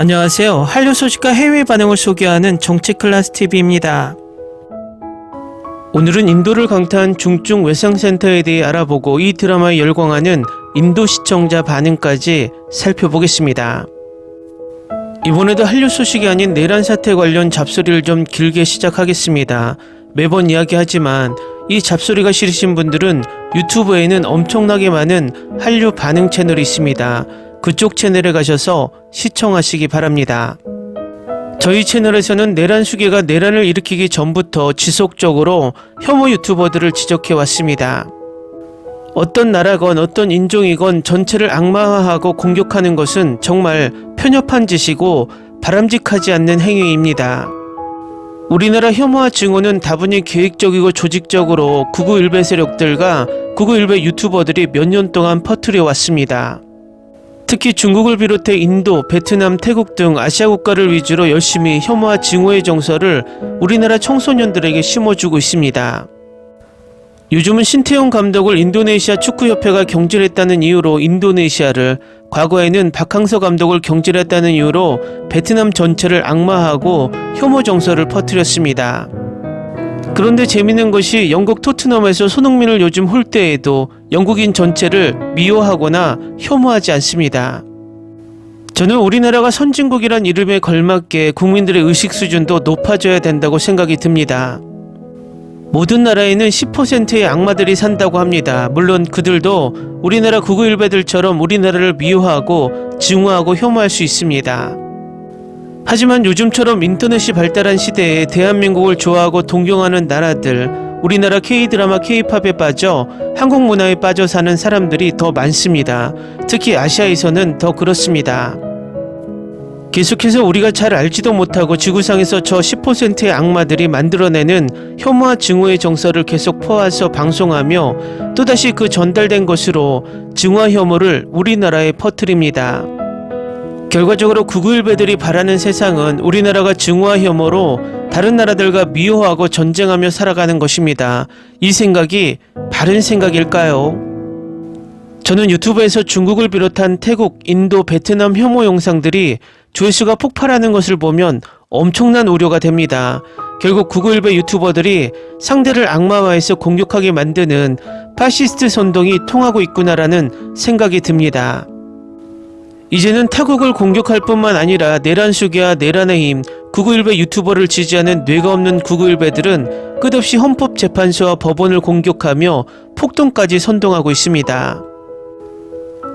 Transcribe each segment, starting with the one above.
안녕하세요. 한류 소식과 해외 반응을 소개하는 정치 클래스 TV입니다. 오늘은 인도를 강타한 중증 외상센터에 대해 알아보고 이 드라마에 열광하는 인도 시청자 반응까지 살펴보겠습니다. 이번에도 한류 소식이 아닌 내란 사태 관련 잡소리를 좀 길게 시작하겠습니다. 매번 이야기하지만 이 잡소리가 싫으신 분들은 유튜브에는 엄청나게 많은 한류 반응 채널이 있습니다. 그쪽 채널에 가셔서 시청하시기 바랍니다. 저희 채널에서는 내란 수계가 내란을 일으키기 전부터 지속적으로 혐오 유튜버들을 지적해 왔습니다. 어떤 나라건 어떤 인종이건 전체를 악마화하고 공격하는 것은 정말 편협한 짓이고 바람직하지 않는 행위입니다. 우리나라 혐오와 증오는 다분히 계획적이고 조직적으로 구구일배 세력들과 구구일배 유튜버들이 몇 년 동안 퍼뜨려 왔습니다. 특히 중국을 비롯해 인도, 베트남, 태국 등 아시아 국가를 위주로 열심히 혐오와 증오의 정서를 우리나라 청소년들에게 심어주고 있습니다. 요즘은 신태용 감독을 인도네시아 축구협회가 경질했다는 이유로 인도네시아를, 과거에는 박항서 감독을 경질했다는 이유로 베트남 전체를 악마하고 혐오 정서를 퍼뜨렸습니다. 그런데 재밌는 것이 영국 토트넘에서 손흥민을 요즘 홀 때에도 영국인 전체를 미워하거나 혐오하지 않습니다. 저는 우리나라가 선진국이란 이름에 걸맞게 국민들의 의식 수준도 높아져야 된다고 생각이 듭니다. 모든 나라에는 10%의 악마들이 산다고 합니다. 물론 그들도 우리나라 구구일배들처럼 우리나라를 미워하고 증오하고 혐오할 수 있습니다. 하지만 요즘처럼 인터넷이 발달한 시대에 대한민국을 좋아하고 동경하는 나라들, 우리나라 K-드라마 K-팝에 빠져 한국 문화에 빠져 사는 사람들이 더 많습니다. 특히 아시아에서는 더 그렇습니다. 계속해서 우리가 잘 알지도 못하고 지구상에서 저 10%의 악마들이 만들어내는 혐오와 증오의 정서를 계속 퍼와서 방송하며 또다시 그 전달된 것으로 증오와 혐오를 우리나라에 퍼뜨립니다. 결과적으로 구구일배들이 바라는 세상은 우리나라가 증오와 혐오로 다른 나라들과 미워하고 전쟁하며 살아가는 것입니다. 이 생각이 바른 생각일까요? 저는 유튜브에서 중국을 비롯한 태국, 인도, 베트남 혐오 영상들이 조회수가 폭발하는 것을 보면 엄청난 우려가 됩니다. 결국 구구일배 유튜버들이 상대를 악마화해서 공격하게 만드는 파시스트 선동이 통하고 있구나라는 생각이 듭니다. 이제는 타국을 공격할 뿐만 아니라 내란 수계와 내란의 힘, 구구일배 유튜버를 지지하는 뇌가 없는 구구일배들은 끝없이 헌법재판소와 법원을 공격하며 폭동까지 선동하고 있습니다.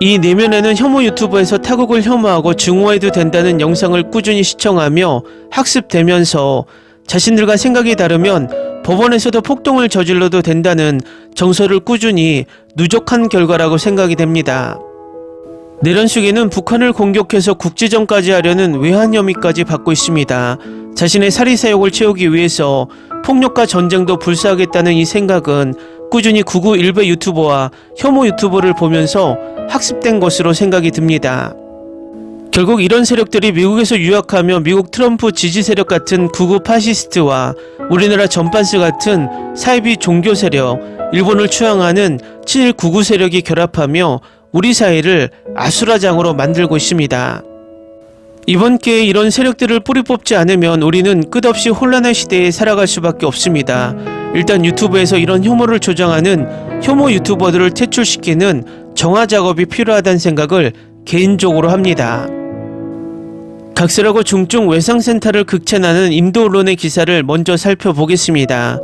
이 내면에는 혐오 유튜버에서 타국을 혐오하고 증오해도 된다는 영상을 꾸준히 시청하며 학습되면서 자신들과 생각이 다르면 법원에서도 폭동을 저질러도 된다는 정서를 꾸준히 누적한 결과라고 생각이 됩니다. 내란수계는 북한을 공격해서 국지전까지 하려는 외환 혐의까지 받고 있습니다. 자신의 사리사욕을 채우기 위해서 폭력과 전쟁도 불사하겠다는 이 생각은 꾸준히 구구 일베 유튜버와 혐오 유튜버를 보면서 학습된 것으로 생각이 듭니다. 결국 이런 세력들이 미국에서 유학하며 미국 트럼프 지지 세력 같은 구구 파시스트와 우리나라 전반스 같은 사이비 종교 세력, 일본을 추앙하는 친일 구구 세력이 결합하며 우리 사회를 아수라장으로 만들고 있습니다. 이번 기회에 이런 세력들을 뿌리 뽑지 않으면 우리는 끝없이 혼란의 시대에 살아갈 수밖에 없습니다. 일단 유튜브에서 이런 혐오를 조장하는 혐오 유튜버들을 퇴출시키는 정화 작업이 필요하다는 생각을 개인적으로 합니다. 각설하고 중증 외상센터를 극찬하는 인도 언론의 기사를 먼저 살펴보겠습니다.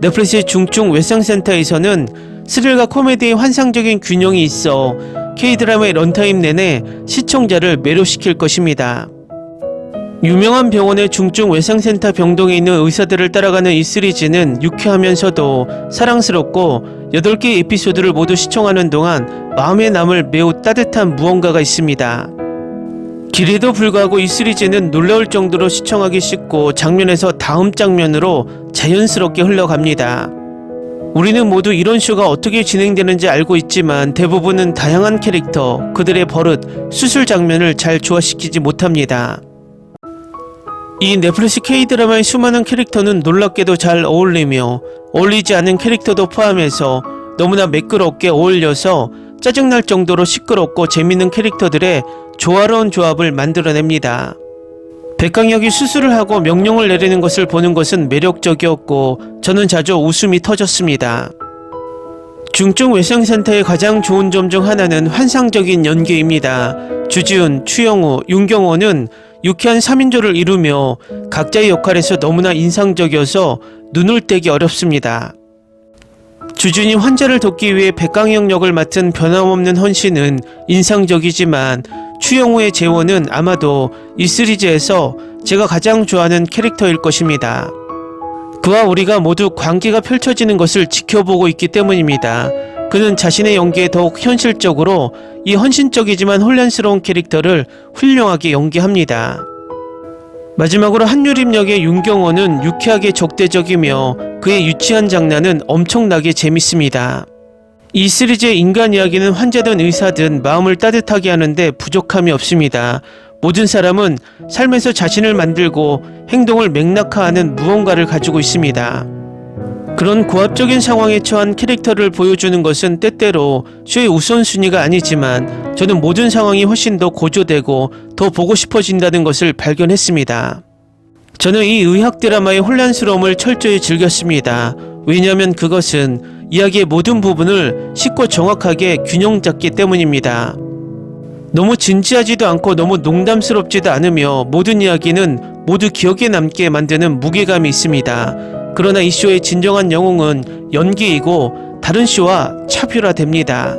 넷플릭스 중증 외상센터에서는 스릴과 코미디의 환상적인 균형이 있어 K-드라마의 런타임 내내 시청자를 매료시킬 것입니다. 유명한 병원의 중증 외상센터 병동에 있는 의사들을 따라가는 이 시리즈는 유쾌하면서도 사랑스럽고 8개의 에피소드를 모두 시청하는 동안 마음에 남을 매우 따뜻한 무언가가 있습니다. 길에도 불구하고 이 시리즈는 놀라울 정도로 시청하기 쉽고 장면에서 다음 장면으로 자연스럽게 흘러갑니다. 우리는 모두 이런 쇼가 어떻게 진행되는지 알고 있지만 대부분은 다양한 캐릭터, 그들의 버릇, 수술 장면을 잘 조화시키지 못합니다. 이 넷플릭스 K-드라마의 수많은 캐릭터는 놀랍게도 잘 어울리며 어울리지 않은 캐릭터도 포함해서 너무나 매끄럽게 어울려서 짜증날 정도로 시끄럽고 재밌는 캐릭터들의 조화로운 조합을 만들어냅니다. 백강혁이 수술을 하고 명령을 내리는 것을 보는 것은 매력적이었고 저는 자주 웃음이 터졌습니다. 중증 외상센터의 가장 좋은 점 중 하나는 환상적인 연기입니다. 주지훈, 추영우, 윤경호는 유쾌한 3인조를 이루며 각자의 역할에서 너무나 인상적이어서 눈을 떼기 어렵습니다. 주준이 환자를 돕기 위해 백강영 역을 맡은 변함없는 헌신은 인상적이지만 추영우의 재원은 아마도 이 시리즈에서 제가 가장 좋아하는 캐릭터일 것입니다. 그와 우리가 모두 관계가 펼쳐지는 것을 지켜보고 있기 때문입니다. 그는 자신의 연기에 더욱 현실적으로 이 헌신적이지만 혼란스러운 캐릭터를 훌륭하게 연기합니다. 마지막으로 한유림 역의 윤경호는 유쾌하게 적대적이며 그의 유치한 장난은 엄청나게 재밌습니다. 이 시리즈의 인간 이야기는 환자든 의사든 마음을 따뜻하게 하는데 부족함이 없습니다. 모든 사람은 삶에서 자신을 만들고 행동을 맥락화하는 무언가를 가지고 있습니다. 그런 고압적인 상황에 처한 캐릭터를 보여주는 것은 때때로 쇼의 우선순위가 아니지만 저는 모든 상황이 훨씬 더 고조되고 더 보고 싶어진다는 것을 발견했습니다. 저는 이 의학 드라마의 혼란스러움을 철저히 즐겼습니다. 왜냐하면 그것은 이야기의 모든 부분을 쉽고 정확하게 균형 잡기 때문입니다. 너무 진지하지도 않고 너무 농담스럽지도 않으며 모든 이야기는 모두 기억에 남게 만드는 무게감이 있습니다. 그러나 이 쇼의 진정한 영웅은 연기이고 다른 쇼와 차별화됩니다.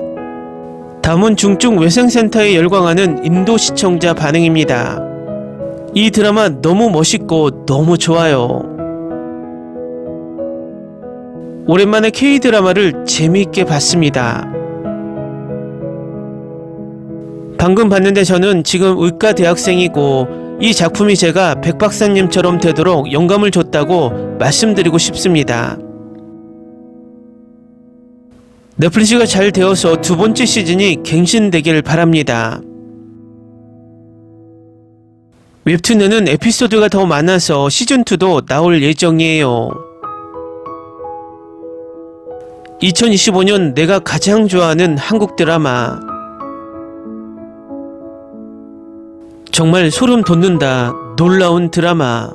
다음은 중증 외생센터에 열광하는 인도 시청자 반응입니다. 이 드라마 너무 멋있고 너무 좋아요. 오랜만에 K 드라마를 재미있게 봤습니다. 방금 봤는데 저는 지금 의과 대학생이고 이 작품이 제가 백 박사님처럼 되도록 영감을 줬다고 말씀드리고 싶습니다. 넷플릭스가 잘 되어서 두 번째 시즌이 갱신되길 바랍니다. 웹툰에는 에피소드가 더 많아서 시즌2도 나올 예정이에요. 2025년 내가 가장 좋아하는 한국 드라마. 정말 소름 돋는다. 놀라운 드라마.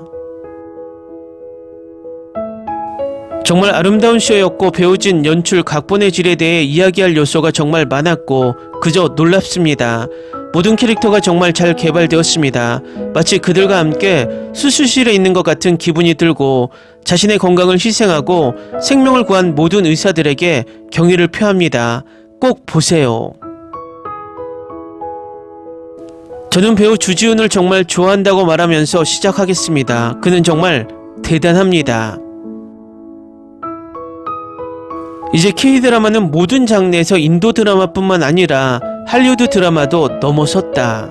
정말 아름다운 쇼였고 배우진 연출 각본의 질에 대해 이야기할 요소가 정말 많았고 그저 놀랍습니다. 모든 캐릭터가 정말 잘 개발되었습니다. 마치 그들과 함께 수술실에 있는 것 같은 기분이 들고 자신의 건강을 희생하고 생명을 구한 모든 의사들에게 경의를 표합니다. 꼭 보세요. 저는 배우 주지훈을 정말 좋아한다고 말하면서 시작하겠습니다. 그는 정말 대단합니다. 이제 K-드라마는 모든 장르에서 인도 드라마뿐만 아니라 할리우드 드라마도 넘어섰다.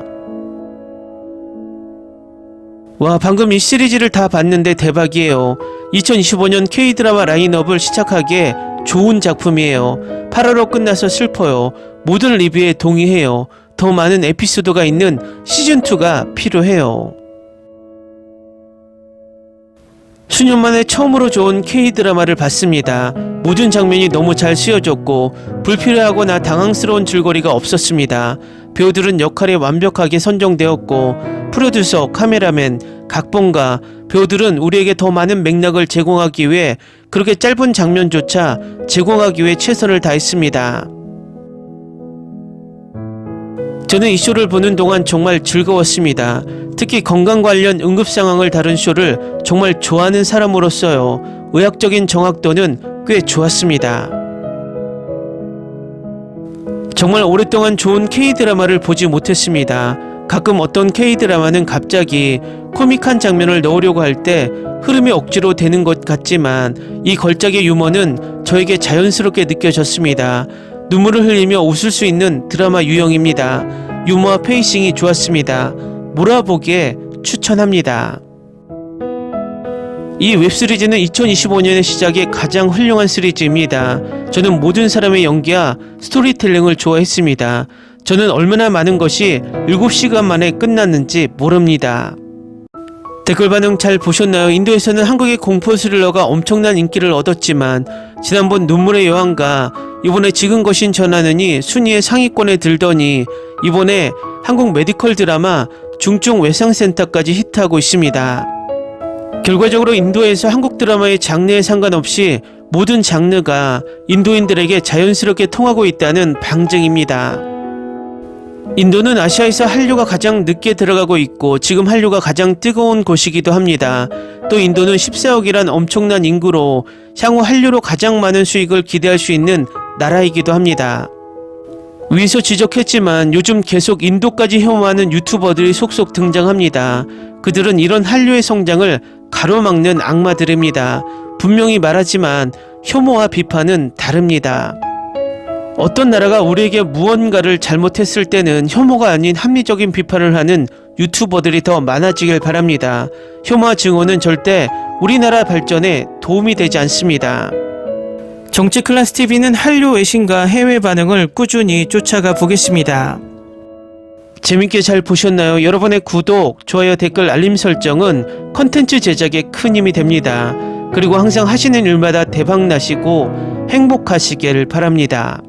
와, 방금 이 시리즈를 다 봤는데 대박이에요. 2025년 K-드라마 라인업을 시작하기에 좋은 작품이에요. 8화로 끝나서 슬퍼요. 모든 리뷰에 동의해요. 더 많은 에피소드가 있는 시즌2가 필요해요. 수년 만에 처음으로 좋은 K-드라마를 봤습니다. 모든 장면이 너무 잘 쓰여졌고 불필요하거나 당황스러운 줄거리가 없었습니다. 배우들은 역할에 완벽하게 선정되었고 프로듀서, 카메라맨, 각본가, 배우들은 우리에게 더 많은 맥락을 제공하기 위해 그렇게 짧은 장면조차 제공하기 위해 최선을 다했습니다. 저는 이 쇼를 보는 동안 정말 즐거웠습니다. 특히 건강 관련 응급 상황을 다룬 쇼를 정말 좋아하는 사람으로서요. 의학적인 정확도는 꽤 좋았습니다. 정말 오랫동안 좋은 K-드라마를 보지 못했습니다. 가끔 어떤 K-드라마는 갑자기 코믹한 장면을 넣으려고 할 때 흐름이 억지로 되는 것 같지만 이 걸작의 유머는 저에게 자연스럽게 느껴졌습니다. 눈물을 흘리며 웃을 수 있는 드라마 유형입니다. 유머와 페이싱이 좋았습니다. 몰아보기에 추천합니다. 이 웹시리즈는 2025년의 시작에 가장 훌륭한 시리즈입니다. 저는 모든 사람의 연기와 스토리텔링을 좋아했습니다. 저는 얼마나 많은 것이 7시간 만에 끝났는지 모릅니다. 댓글 반응 잘 보셨나요? 인도에서는 한국의 공포 스릴러가 엄청난 인기를 얻었지만 지난번 눈물의 여왕과 이번에 지금 거신 전하느니 순위의 상위권에 들더니 이번에 한국 메디컬 드라마 중증 외상센터까지 히트하고 있습니다. 결과적으로 인도에서 한국 드라마의 장르에 상관없이 모든 장르가 인도인들에게 자연스럽게 통하고 있다는 방증입니다. 인도는 아시아에서 한류가 가장 늦게 들어가고 있고 지금 한류가 가장 뜨거운 곳이기도 합니다. 또 인도는 14억이란 엄청난 인구로 향후 한류로 가장 많은 수익을 기대할 수 있는 나라이기도 합니다. 위에서 지적했지만 요즘 계속 인도까지 혐오하는 유튜버들이 속속 등장합니다. 그들은 이런 한류의 성장을 가로막는 악마들입니다. 분명히 말하지만 혐오와 비판은 다릅니다. 어떤 나라가 우리에게 무언가를 잘못했을 때는 혐오가 아닌 합리적인 비판을 하는 유튜버들이 더 많아지길 바랍니다. 혐오와 증오는 절대 우리나라 발전에 도움이 되지 않습니다. 정치 클래스 TV는 한류 외신과 해외 반응을 꾸준히 쫓아가 보겠습니다. 재밌게 잘 보셨나요? 여러분의 구독, 좋아요, 댓글, 알림 설정은 컨텐츠 제작에 큰 힘이 됩니다. 그리고 항상 하시는 일마다 대박 나시고 행복하시길 바랍니다.